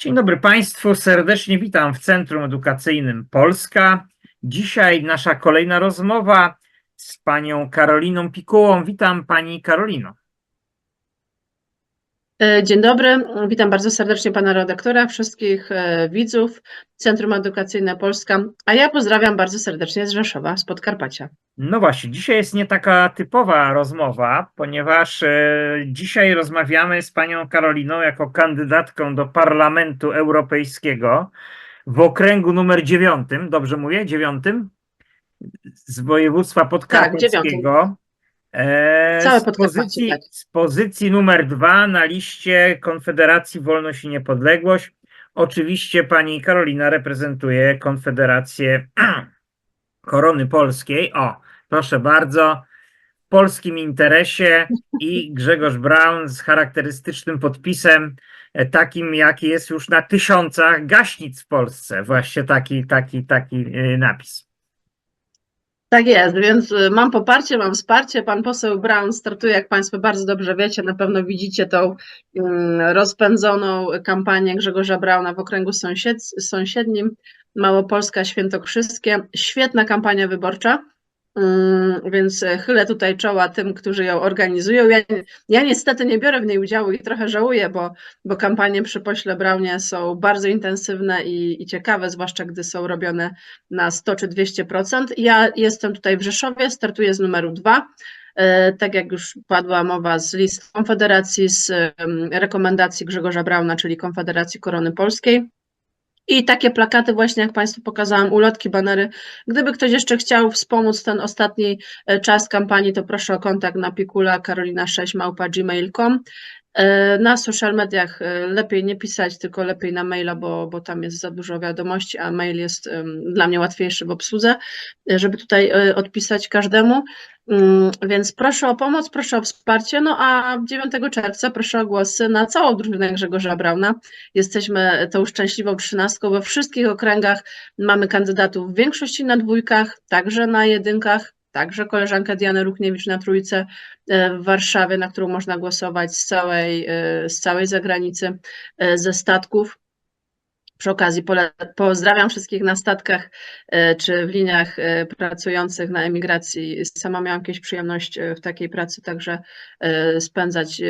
Dzień dobry Państwu, serdecznie witam w Centrum Edukacyjnym Polska. Dzisiaj nasza kolejna rozmowa z panią Karoliną Pikułą. Witam pani Karolino. E, Dzień dobry, witam bardzo serdecznie pana redaktora, wszystkich e, widzów Centrum Edukacyjne Polska, a ja pozdrawiam bardzo serdecznie z Rzeszowa, z Podkarpacia. No właśnie, dzisiaj jest nie taka typowa rozmowa, ponieważ e, dzisiaj rozmawiamy z panią Karoliną jako kandydatką do Parlamentu Europejskiego w okręgu numer dziewiątym, dobrze mówię, dziewiątym? Z województwa podkarpackiego. E, Całe z pozycji, tak. z pozycji numer dwa na liście Konfederacji Wolność i Niepodległość. Oczywiście pani Karolina reprezentuje Konfederację Korony Polskiej. O, proszę bardzo. W polskim interesie i Grzegorz Braun z charakterystycznym podpisem, e, takim jaki jest już na tysiącach gaśnic w Polsce. Właśnie taki, taki, taki e, napis. Tak jest, więc y, mam poparcie, mam wsparcie. Pan poseł Brown startuje, jak Państwo bardzo dobrze wiecie, na pewno widzicie tą mm, rozpędzoną kampanię Grzegorza Brauna w okręgu sąsied, sąsiednim Małopolska Świętokrzyskie. Świetna kampania wyborcza. Mm, Więc e, chylę tutaj czoła tym, którzy ją organizują. Ja, ja niestety nie biorę w niej udziału i trochę żałuję, bo, bo kampanie przy pośle Braunie są bardzo intensywne i, i ciekawe, zwłaszcza gdy są robione na 100 czy 200%. Ja jestem tutaj w Rzeszowie, startuję z numeru 2. Tak jak już padła mowa z list Konfederacji, z rekomendacji Grzegorza Brauna, czyli Konfederacji Korony Polskiej. I takie plakaty właśnie, jak Państwu pokazałam, ulotki, banery. Gdyby ktoś jeszcze chciał wspomóc ten ostatni e, czas kampanii, to proszę o kontakt na pikula karolina6 małpa gmail.com. E, Na social mediach e, lepiej nie pisać, tylko lepiej na maila, bo, bo tam jest za dużo wiadomości, a mail jest dla mnie łatwiejszy w obsłudze, e, żeby tutaj odpisać każdemu. Mm, Więc proszę o pomoc, proszę o wsparcie. No a 9 czerwca proszę o głosy na całą drużynę Grzegorza Brauna. Jesteśmy tą szczęśliwą trzynastką. We wszystkich okręgach mamy kandydatów w większości na dwójkach, także na jedynkach, także koleżankę Dianę Ruchniewicz na trójce e, w Warszawie, na którą można głosować z całej, e, z całej zagranicy, e, ze statków. Przy okazji pozdrawiam wszystkich na statkach e, czy w liniach e, pracujących na emigracji. Sama miałam jakieś przyjemność e, w takiej pracy także spędzać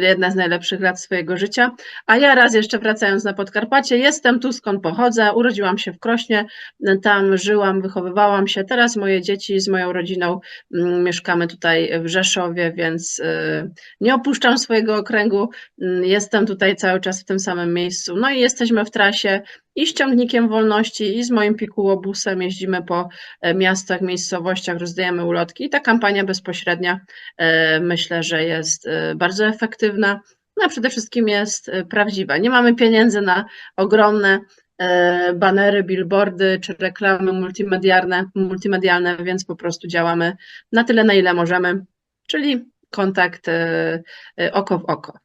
jedne z najlepszych lat swojego życia. A ja raz jeszcze wracając na Podkarpacie, jestem tu skąd pochodzę, urodziłam się w Krośnie, tam żyłam, wychowywałam się. Teraz moje dzieci z moją rodziną mm, mieszkamy tutaj w Rzeszowie, więc nie opuszczam swojego okręgu, Mm, Jestem tutaj cały czas w tym samym miejscu. No i jesteśmy w trasie i z ciągnikiem wolności, i z moim pikułobusem jeździmy po e, miastach, miejscowościach, rozdajemy ulotki. I ta kampania bezpośrednia e, myślę, że jest e, bardzo efektywna. No a przede wszystkim jest prawdziwa. Nie mamy pieniędzy na ogromne banery, billboardy czy reklamy multimedialne, multimedialne, więc po prostu działamy na tyle, na ile możemy, czyli kontakt oko w oko.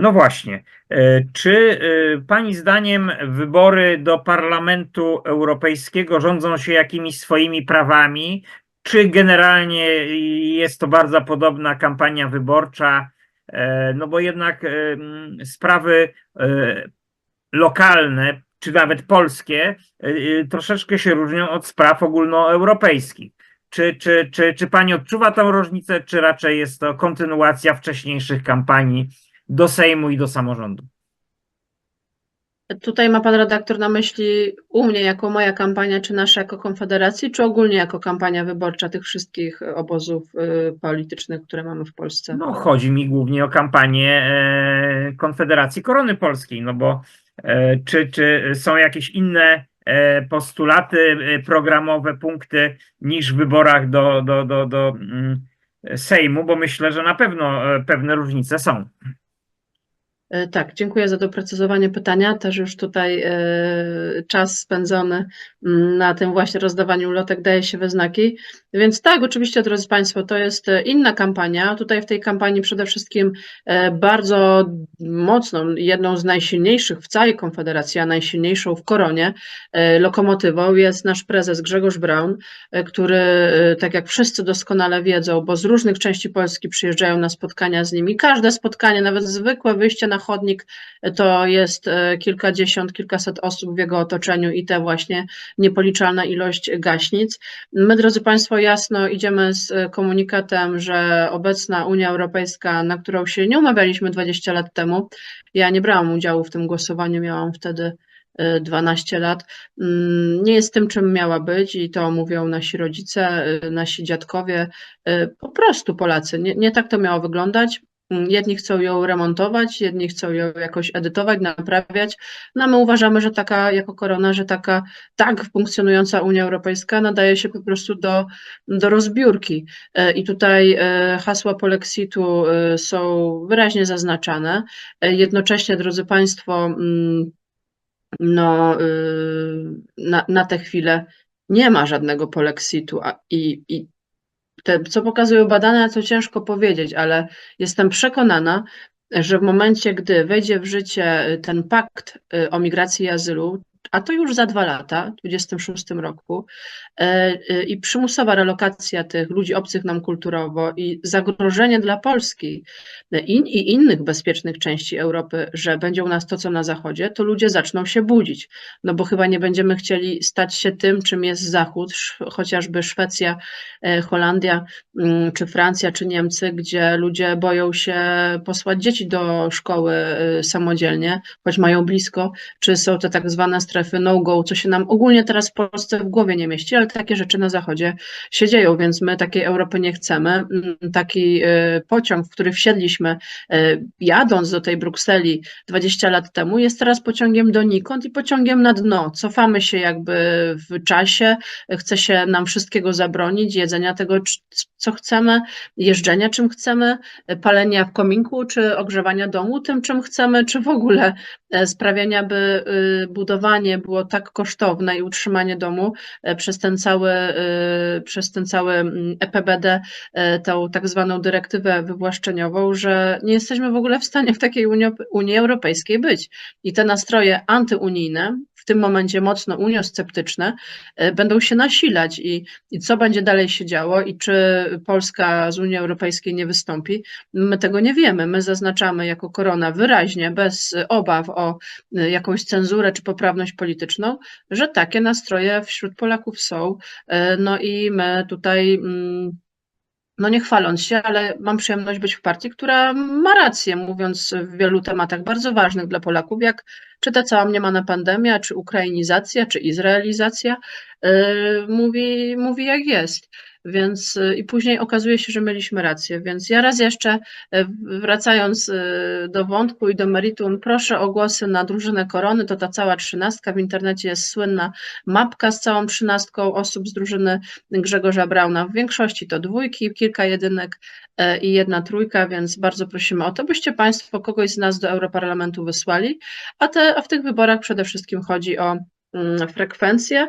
No właśnie. E, Czy e, Pani zdaniem wybory do Parlamentu Europejskiego rządzą się jakimiś swoimi prawami, czy generalnie jest to bardzo podobna kampania wyborcza? E, No bo jednak sprawy lokalne, czy nawet polskie, troszeczkę się różnią od spraw ogólnoeuropejskich. Czy, czy, czy, czy Pani odczuwa tę różnicę, czy raczej jest to kontynuacja wcześniejszych kampanii? Do Sejmu i do samorządu. Tutaj ma pan redaktor na myśli u mnie jako moja kampania, czy nasza jako Konfederacji, czy ogólnie jako kampania wyborcza tych wszystkich obozów y, politycznych, które mamy w Polsce? No, chodzi mi głównie o kampanię e, Konfederacji Korony Polskiej, no bo e, czy, czy są jakieś inne e, postulaty programowe, punkty niż w wyborach do, do, do, do mm, Sejmu, bo myślę, że na pewno e, pewne różnice są. E, Tak, dziękuję za doprecyzowanie pytania. Też już tutaj e, czas spędzony mm, na tym właśnie rozdawaniu ulotek daje się we znaki. Więc tak, oczywiście, drodzy Państwo, to jest e, inna kampania. Tutaj w tej kampanii przede wszystkim bardzo mocną, jedną z najsilniejszych w całej Konfederacji, a najsilniejszą w Koronie, lokomotywą jest nasz prezes Grzegorz Braun, który, tak jak wszyscy doskonale wiedzą, bo z różnych części Polski przyjeżdżają na spotkania z nimi. Każde spotkanie, nawet zwykłe wyjście na chodnik, to jest e, kilkadziesiąt, kilkaset osób w jego otoczeniu i te właśnie niepoliczalna ilość gaśnic. My, drodzy Państwo, jasno idziemy z e, komunikatem, że obecna Unia Europejska, na którą się nie umawialiśmy 20 lat temu, ja nie brałam udziału w tym głosowaniu, miałam wtedy e, 12 lat, mm, nie jest tym, czym miała być i to mówią nasi rodzice, e, nasi dziadkowie, e, po prostu Polacy. Nie, nie tak to miało wyglądać. Mm, Jedni chcą ją remontować, jedni chcą ją jakoś edytować, naprawiać. No my uważamy, że taka, jako korona, że taka tak funkcjonująca Unia Europejska nadaje się po prostu do, do rozbiórki. E, I tutaj e, hasła polexitu e, są wyraźnie zaznaczane. Jednocześnie, drodzy Państwo, mm, no, y, na, na tę chwilę nie ma żadnego polexitu i, i te, co pokazują badania, to ciężko powiedzieć, ale jestem przekonana, że w momencie, gdy wejdzie w życie y, ten pakt y, o migracji i azylu, a to już za dwa lata, w 2026 roku, e, y, i przymusowa relokacja tych ludzi obcych nam kulturowo i zagrożenie dla Polski y, i, innych bezpiecznych części Europy, że będzie u nas to, co na Zachodzie, to ludzie zaczną się budzić. No bo chyba nie będziemy chcieli stać się tym, czym jest Zachód, chociażby Szwecja, e, Holandia, mm, czy Francja, czy Niemcy, gdzie ludzie boją się posłać dzieci do szkoły samodzielnie, choć mają blisko, czy są te tak zwane strefy no-go, co się nam ogólnie teraz w Polsce w głowie nie mieści, ale takie rzeczy na Zachodzie się dzieją, więc my takiej Europy nie chcemy. Mm, Taki y, pociąg, w który wsiedliśmy, y, jadąc do tej Brukseli 20 lat temu, jest teraz pociągiem donikąd i pociągiem na dno. Cofamy się jakby w czasie, chce się nam wszystkiego zabronić, jedzenia tego, co chcemy, jeżdżenia czym chcemy, palenia w kominku, czy ogrzewania domu tym, czym chcemy, czy w ogóle e, sprawiania, by y, budowanie było tak kosztowne i utrzymanie domu e, przez ten cały, y, przez ten cały mm, EPBD, e, tą tak zwaną dyrektywę wywłaszczeniową, że nie jesteśmy w ogóle w stanie w takiej Unii, Unii Europejskiej być. I te nastroje antyunijne, w tym momencie mocno uniosceptyczne, e, będą się nasilać i, i co będzie dalej się działo i czy Polska z Unii Europejskiej nie wystąpi, my tego nie wiemy. My zaznaczamy jako korona wyraźnie, bez obaw o jakąś cenzurę czy poprawność polityczną, że takie nastroje wśród Polaków są. E, No i my tutaj. mm, no nie chwaląc się, ale mam przyjemność być w partii, która ma rację, mówiąc w wielu tematach bardzo ważnych dla Polaków, jak czy ta cała mniemana pandemia, czy ukrainizacja, czy izraelizacja, yy, mówi, mówi jak jest. Więc yy, i później okazuje się, że mieliśmy rację. Więc ja raz jeszcze, yy, wracając yy, do wątku i do meritum, proszę o głosy na drużynę korony. To ta cała trzynastka. W internecie jest słynna mapka z całą trzynastką osób z drużyny Grzegorza Brauna. W większości to dwójki, kilka jedynek e, i jedna trójka, więc bardzo prosimy o to, byście Państwo kogoś z nas do Europarlamentu wysłali. A, te, a w tych wyborach przede wszystkim chodzi o mm, frekwencję, e,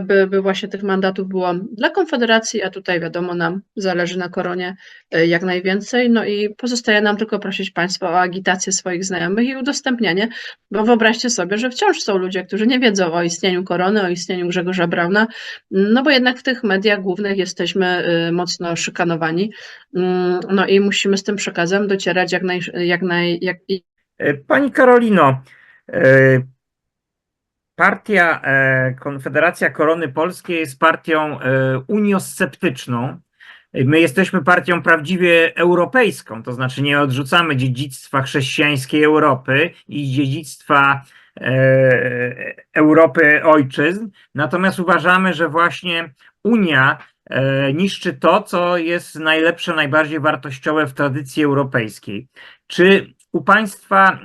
by, by właśnie tych mandatów było dla Konfederacji, a tutaj wiadomo nam zależy na koronie e, jak najwięcej. No i pozostaje nam tylko prosić Państwa o agitację swoich znajomych i udostępnianie, bo wyobraźcie sobie, że wciąż są ludzie, którzy nie wiedzą o istnieniu korony, o istnieniu Grzegorza Brauna, no bo jednak w tych mediach głównych jesteśmy y, mocno szykanowani. Mm, No i musimy z tym przekazem docierać jak naj, jak naj, jak, E, Pani Karolino, e, partia e, Konfederacja Korony Polskiej jest partią e, uniosceptyczną. My jesteśmy partią prawdziwie europejską, to znaczy nie odrzucamy dziedzictwa chrześcijańskiej Europy i dziedzictwa e, Europy ojczyzn, natomiast uważamy, że właśnie Unia niszczy to, co jest najlepsze, najbardziej wartościowe w tradycji europejskiej. Czy u Państwa e, e,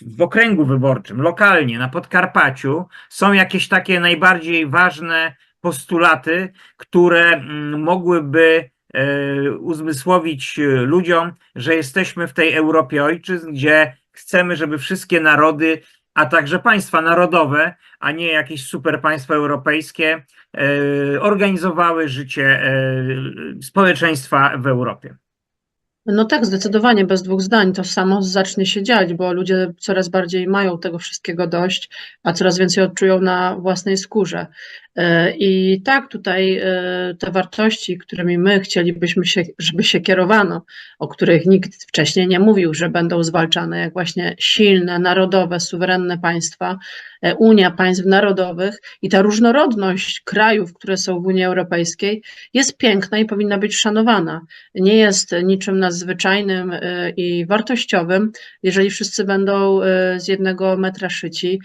w okręgu wyborczym, lokalnie, na Podkarpaciu, są jakieś takie najbardziej ważne postulaty, które mm, mogłyby e, uzmysłowić ludziom, że jesteśmy w tej Europie ojczyzn, gdzie chcemy, żeby wszystkie narody, a także państwa narodowe, a nie jakieś super państwa europejskie, organizowały życie społeczeństwa w Europie. No tak, zdecydowanie, bez dwóch zdań. To samo zacznie się dziać, bo ludzie coraz bardziej mają tego wszystkiego dość, a coraz więcej odczują na własnej skórze. E, I tak, tutaj e, te wartości, którymi my chcielibyśmy się, żeby się kierowano, o których nikt wcześniej nie mówił, że będą zwalczane, jak właśnie silne, narodowe, suwerenne państwa, e, Unia państw narodowych i ta różnorodność krajów, które są w Unii Europejskiej, jest piękna i powinna być szanowana. Nie jest niczym nadzwyczajnym i wartościowym, jeżeli wszyscy będą z jednego metra szyci.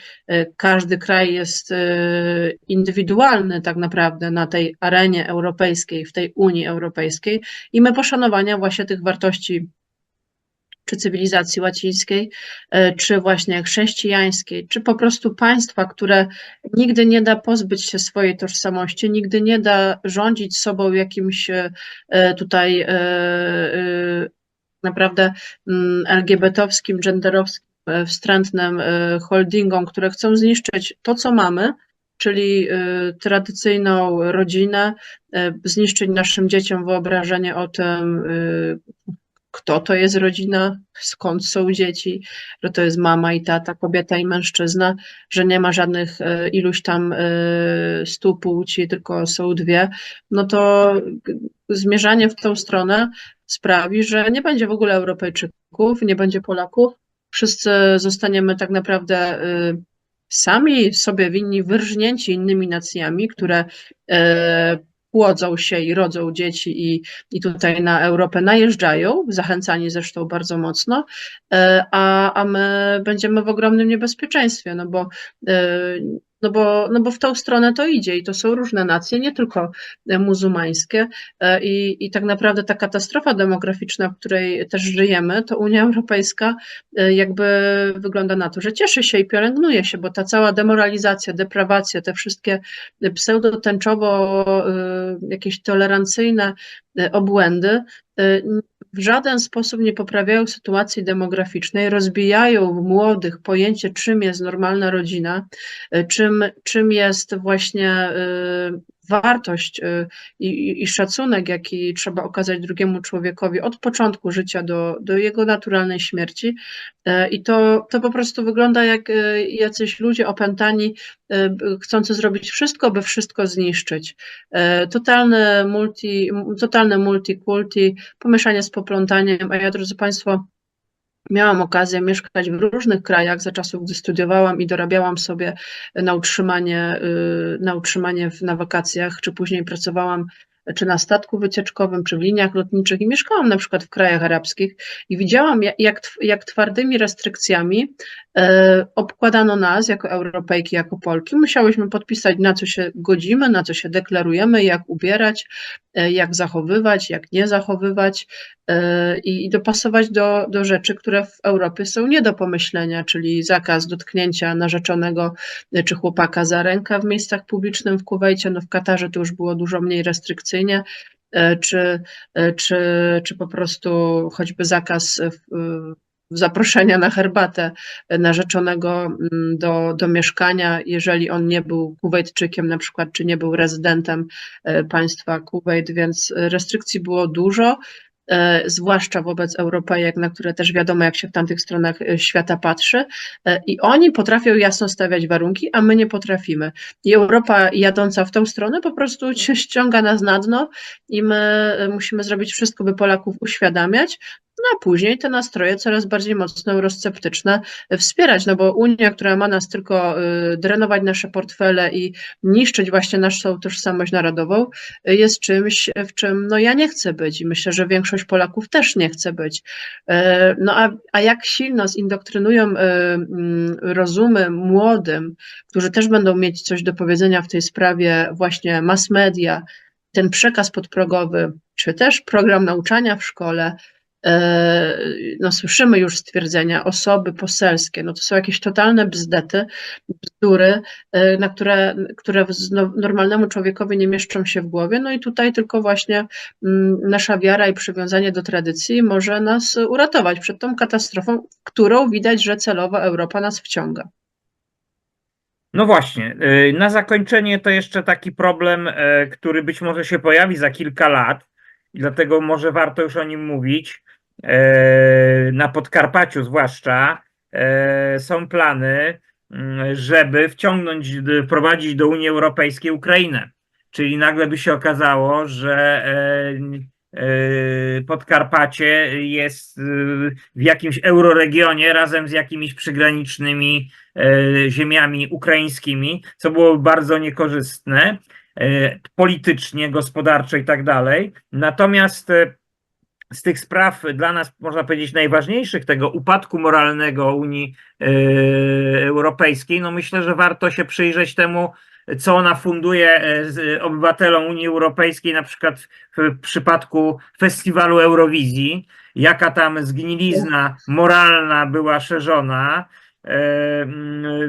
Każdy kraj jest y, tak naprawdę na tej arenie europejskiej, w tej Unii Europejskiej i my poszanowania właśnie tych wartości czy cywilizacji łacińskiej, e, czy właśnie chrześcijańskiej, czy po prostu państwa, które nigdy nie da pozbyć się swojej tożsamości, nigdy nie da rządzić sobą jakimś e, tutaj e, naprawdę mm, LGBT-owskim, genderowskim, wstrętnym holdingom, które chcą zniszczyć to, co mamy, czyli e, tradycyjną rodzinę, e, zniszczyć naszym dzieciom wyobrażenie o tym, e, kto to jest rodzina, skąd są dzieci, że to jest mama i tata, kobieta i mężczyzna, że nie ma żadnych iluś tam stu płci, tylko są dwie, no to zmierzanie w tą stronę sprawi, że nie będzie w ogóle Europejczyków, nie będzie Polaków. Wszyscy zostaniemy tak naprawdę y, sami sobie winni, wyrżnięci innymi nacjami, które e, płodzą się i rodzą dzieci i, i tutaj na Europę najeżdżają, zachęcani zresztą bardzo mocno, e, a, a my będziemy w ogromnym niebezpieczeństwie, no bo, e, no, bo, no bo w tą stronę to idzie i to są różne nacje, nie tylko e, muzułmańskie e, i, i tak naprawdę ta katastrofa demograficzna, w której też żyjemy, to Unia Europejska e, jakby wygląda na to, że cieszy się i pielęgnuje się, bo ta cała demoralizacja, deprawacja, te wszystkie pseudotęczowo jakieś tolerancyjne obłędy w żaden sposób nie poprawiają sytuacji demograficznej, rozbijają młodych pojęcie, czym jest normalna rodzina, y, czym, czym jest właśnie y, wartość y, i, i szacunek, jaki trzeba okazać drugiemu człowiekowi od początku życia do, do jego naturalnej śmierci. E, I to, to po prostu wygląda jak y, jacyś ludzie opętani, y, chcący zrobić wszystko, by wszystko zniszczyć. E, Totalne multi, totalne multikulti, pomieszanie z poplątaniem, a ja, drodzy Państwo, Miałam okazję mieszkać w różnych krajach za czasów, gdy studiowałam i dorabiałam sobie na utrzymanie, y, na utrzymanie w- na wakacjach, czy później pracowałam czy na statku wycieczkowym, czy w liniach lotniczych i mieszkałam na przykład w krajach arabskich i widziałam, jak, jak tw- jak twardymi restrykcjami e, obkładano nas jako Europejki, jako Polki. Musiałyśmy podpisać, na co się godzimy, na co się deklarujemy, jak ubierać, e, jak zachowywać, jak nie zachowywać e, i dopasować do, do rzeczy, które w Europie są nie do pomyślenia, czyli zakaz dotknięcia narzeczonego e, czy chłopaka za rękę w miejscach publicznych w Kuwejcie. No w Katarze to już było dużo mniej restrykcyjnie, e, czy, e, czy, czy po prostu choćby zakaz e, zaproszenia na herbatę narzeczonego mm, do, do mieszkania, jeżeli on nie był Kuwejtczykiem na przykład, czy nie był rezydentem państwa Kuwejt, więc restrykcji było dużo zwłaszcza wobec Europejek, na które też wiadomo, jak się w tamtych stronach e, świata patrzy. E, I oni potrafią jasno stawiać warunki, a my nie potrafimy. I Europa jadąca w tą stronę po prostu ściąga nas na dno i my e, musimy zrobić wszystko, by Polaków uświadamiać, no a później te nastroje coraz bardziej mocno eurosceptyczne wspierać, no bo Unia, która ma nas tylko e, drenować nasze portfele i niszczyć właśnie naszą tożsamość narodową, e, jest czymś, w czym no ja nie chcę być i myślę, że większość Polaków też nie chce być. E, No a, a jak silno zindoktrynują mm, rozumy młodym, którzy też będą mieć coś do powiedzenia w tej sprawie, właśnie mass media, ten przekaz podprogowy, czy też program nauczania w szkole, no słyszymy już stwierdzenia, osoby poselskie, no to są jakieś totalne bzdety, bzdury, e, na które, które no, normalnemu człowiekowi nie mieszczą się w głowie. No i tutaj tylko właśnie mm, nasza wiara i przywiązanie do tradycji może nas uratować przed tą katastrofą, którą widać, że celowo Europa nas wciąga. No właśnie, y, na zakończenie to jeszcze taki problem, e, który być może się pojawi za kilka lat dlatego może warto już o nim mówić. e, na Podkarpaciu zwłaszcza, e, są plany, mm, żeby wciągnąć, wprowadzić do Unii Europejskiej Ukrainę. Czyli nagle by się okazało, że e, Podkarpacie jest w jakimś euroregionie razem z jakimiś przygranicznymi ziemiami ukraińskimi, co byłoby bardzo niekorzystne politycznie, gospodarczo i tak dalej. Natomiast e, z tych spraw dla nas, można powiedzieć, najważniejszych, tego upadku moralnego Unii e, Europejskiej, no myślę, że warto się przyjrzeć temu, co ona funduje e, obywatelom Unii Europejskiej, na przykład w przypadku festiwalu Eurowizji, jaka tam zgnilizna moralna była szerzona.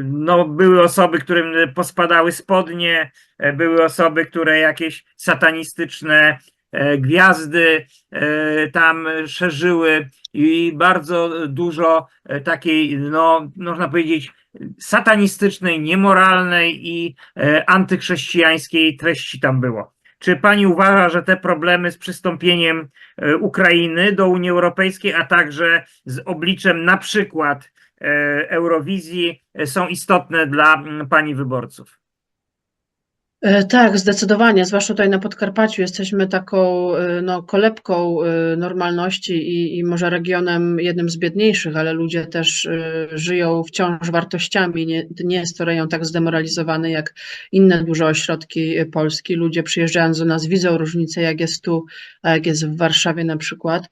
No, były osoby, którym pospadały spodnie, e, były osoby, które jakieś satanistyczne e, gwiazdy e, tam szerzyły i bardzo dużo takiej, no, można powiedzieć, satanistycznej, niemoralnej i antychrześcijańskiej treści tam było. Czy pani uważa, że te problemy z przystąpieniem Ukrainy do Unii Europejskiej, a także z obliczem na przykład Eurowizji e, są istotne dla mm, pani wyborców? E, Tak, zdecydowanie, zwłaszcza tutaj na Podkarpaciu jesteśmy taką e, no, kolebką e, normalności i, i może regionem jednym z biedniejszych, ale ludzie też e, żyją wciąż wartościami. Nie, nie jest to rejon tak zdemoralizowany jak inne duże ośrodki e, Polski. Ludzie przyjeżdżając do nas widzą różnicę, jak jest tu, a jak jest w Warszawie na przykład.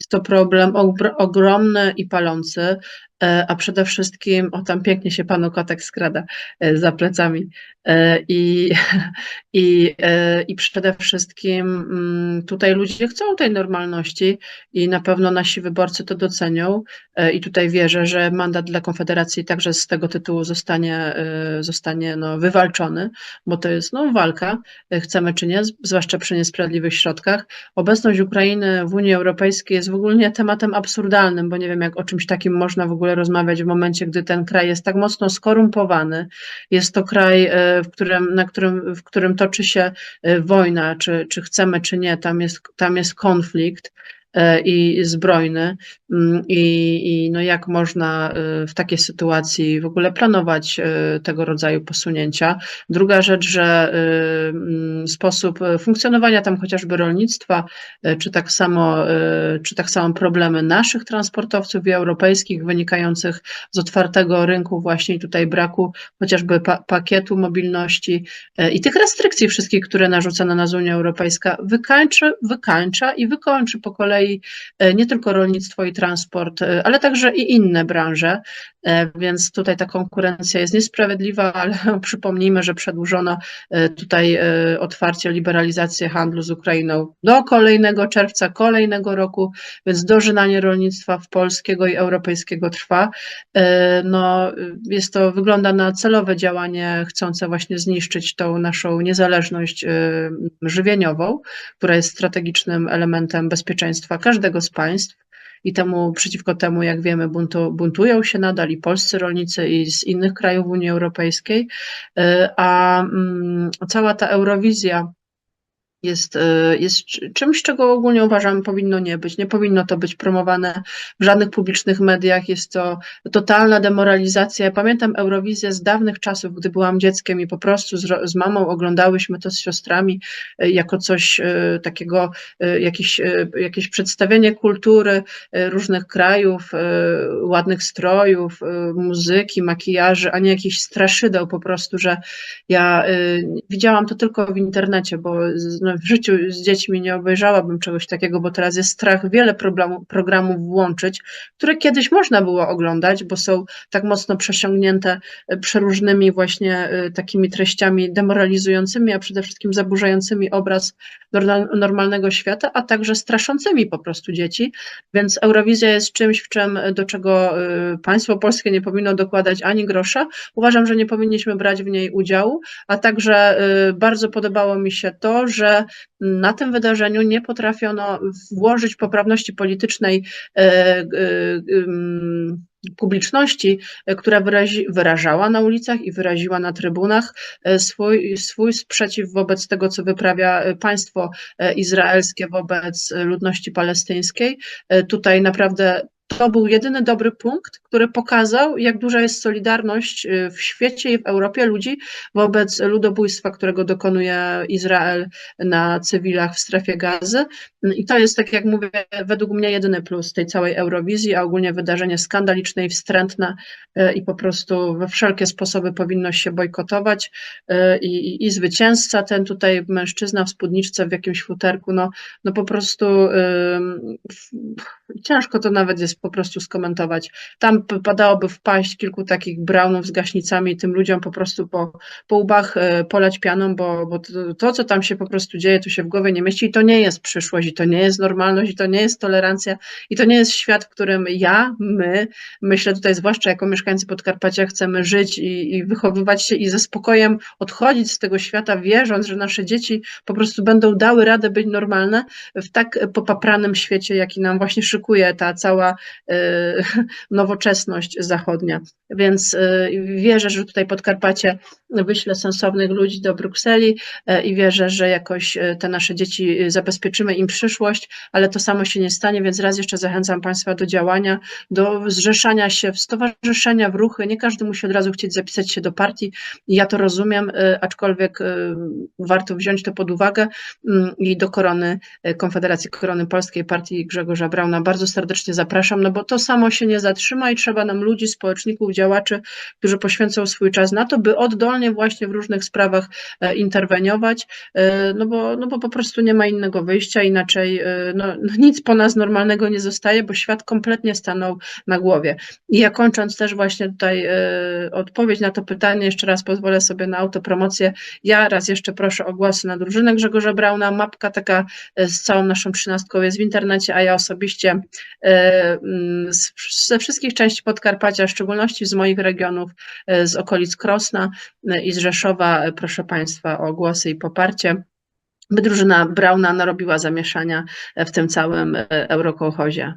Jest to problem ogr- ogromny i palący, e, a przede wszystkim, o tam pięknie się panu kotek skrada e, za plecami. E, I, i, e, I przede wszystkim mm, tutaj ludzie chcą tej normalności i na pewno nasi wyborcy to docenią. E, I tutaj wierzę, że mandat dla Konfederacji także z tego tytułu zostanie, e, zostanie no, wywalczony, bo to jest no, walka, e, chcemy czy nie, zwłaszcza przy niesprawiedliwych środkach. Obecność Ukrainy w Unii Europejskiej jest w ogóle tematem absurdalnym, bo nie wiem, jak o czymś takim można w ogóle rozmawiać w momencie, gdy ten kraj jest tak mocno skorumpowany. Jest to kraj, e, w którym, na którym, w którym toczy się e, wojna, czy, czy chcemy, czy nie, tam jest, tam jest konflikt i zbrojny Mm, i, i no jak można e, w takiej sytuacji w ogóle planować e, tego rodzaju posunięcia. Druga rzecz, że e, mm, sposób e, funkcjonowania tam chociażby rolnictwa, e, czy tak samo, e, czy tak samo problemy naszych transportowców i europejskich wynikających z otwartego rynku właśnie tutaj braku chociażby pa pakietu mobilności e, i tych restrykcji wszystkich, które narzuca na nas Unia Europejska, wykańczy, wykańcza i wykończy po kolei e, nie tylko rolnictwo i transport, e, ale także i inne branże, e, więc tutaj ta konkurencja jest niesprawiedliwa, ale przypomnijmy, że przedłużono tutaj otwarcie, liberalizację handlu z Ukrainą do kolejnego czerwca kolejnego roku, więc dożynanie rolnictwa w polskiego i europejskiego trwa. No, jest to, wygląda na celowe działanie chcące właśnie zniszczyć tą naszą niezależność żywieniową, która jest strategicznym elementem bezpieczeństwa każdego z państw. I temu, przeciwko temu, jak wiemy, buntu, buntują się nadal i polscy rolnicy, i z innych krajów Unii Europejskiej. E, A mm, cała ta Eurowizja jest, e, jest czymś, czego ogólnie uważam powinno nie być. Nie powinno to być promowane w żadnych publicznych mediach. Jest to totalna demoralizacja. Ja pamiętam Eurowizję z dawnych czasów, gdy byłam dzieckiem i po prostu z, z mamą oglądałyśmy to z siostrami e, jako coś e, takiego, jakieś, jakieś przedstawienie kultury różnych krajów, ładnych strojów, muzyki, makijaży, a nie jakichś straszydeł po prostu, że ja widziałam to tylko w internecie, bo no, w życiu z dziećmi nie obejrzałabym czegoś takiego, bo teraz jest strach wiele problemu, programów włączyć, które kiedyś można było oglądać, bo są tak mocno przesiągnięte y, przeróżnymi właśnie y, takimi treściami demoralizującymi, a przede wszystkim zaburzającymi obraz normalnego świata, a także straszącymi po prostu dzieci. Więc Eurowizja jest czymś, w czym do czego y, państwo polskie nie powinno dokładać ani grosza. Uważam, że nie powinniśmy brać w niej udziału, a także y, bardzo podobało mi się to, że na tym wydarzeniu nie potrafiono włożyć poprawności politycznej e, ym, publiczności, e, która wyrazi, wyrażała na ulicach i wyraziła na trybunach e, swój, swój sprzeciw wobec tego, co wyprawia e, państwo izraelskie wobec ludności palestyńskiej. Tutaj naprawdę to był jedyny dobry punkt, który pokazał, jak duża jest solidarność e, w świecie i w Europie ludzi wobec ludobójstwa, którego dokonuje Izrael na cywilach w strefie gazy. I to jest, tak jak mówię, według mnie jedyny plus tej całej Eurowizji, a ogólnie wydarzenie skandaliczne i wstrętne e, i po prostu we wszelkie sposoby powinno się bojkotować. E, I, i, i zwycięzca, ten tutaj mężczyzna w spódniczce w jakimś futerku, no, no po prostu f- ciężko to nawet jest po prostu skomentować. Tam padałoby wpaść kilku takich braunów z gaśnicami i tym ludziom po prostu po, po łbach e, polać pianą, bo, bo to, to, co tam się po prostu dzieje, to się w głowie nie mieści i to nie jest przyszłość, i to nie jest normalność, i to nie jest tolerancja, i to nie jest świat, w którym ja, my, myślę tutaj zwłaszcza jako mieszkańcy Podkarpacia chcemy żyć i, i wychowywać się i ze spokojem odchodzić z tego świata, wierząc, że nasze dzieci po prostu będą dały radę być normalne w tak popapranym świecie, jaki nam właśnie szykuje ta cała e, nowoczesność zachodnia. Więc e, wierzę, że tutaj Podkarpacie wyśle sensownych ludzi do Brukseli e, i wierzę, że jakoś te nasze dzieci zabezpieczymy im przyszłość, ale to samo się nie stanie, więc raz jeszcze zachęcam Państwa do działania, do zrzeszania się w stowarzyszenia, w ruchy. Nie każdy musi od razu chcieć zapisać się do partii. Ja to rozumiem, aczkolwiek warto wziąć to pod uwagę mm, i do Korony, Konfederacji Korony Polskiej, partii Grzegorza Brauna bardzo serdecznie zapraszam, no bo to samo się nie zatrzyma i trzeba nam ludzi, społeczników, działaczy, którzy poświęcą swój czas na to, by oddolnie właśnie w różnych sprawach e, interweniować, e, no bo, no bo po prostu nie ma innego wyjścia, inaczej e, no, no nic po nas normalnego nie zostaje, bo świat kompletnie stanął na głowie. I ja kończąc też właśnie tutaj odpowiedź na to pytanie, jeszcze raz pozwolę sobie na autopromocję. Ja raz jeszcze proszę o głosy na drużynę Grzegorza Brauna. Mapka taka z całą naszą trzynastką jest w internecie, a ja osobiście e, mm, ze wszystkich części Podkarpacia, w szczególności z moich regionów, e, z okolic Krosna e, i z Rzeszowa, proszę Państwa o głosy i poparcie by drużyna Brauna narobiła zamieszania w tym całym eurokołchozie.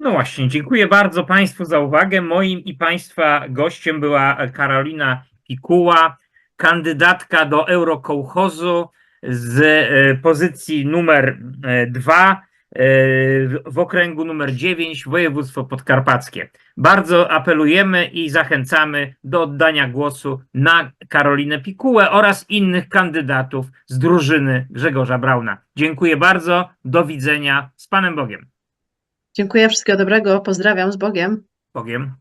No właśnie, dziękuję bardzo Państwu za uwagę. Moim i Państwa gościem była Karolina Pikuła, kandydatka do Eurokołchozu z pozycji numer dwa w okręgu numer 9 województwo podkarpackie. Bardzo apelujemy i zachęcamy do oddania głosu na Karolinę Pikułę oraz innych kandydatów z drużyny Grzegorza Brauna. Dziękuję bardzo, do widzenia, z Panem Bogiem. Dziękuję, wszystkiego dobrego, pozdrawiam z Bogiem. Bogiem.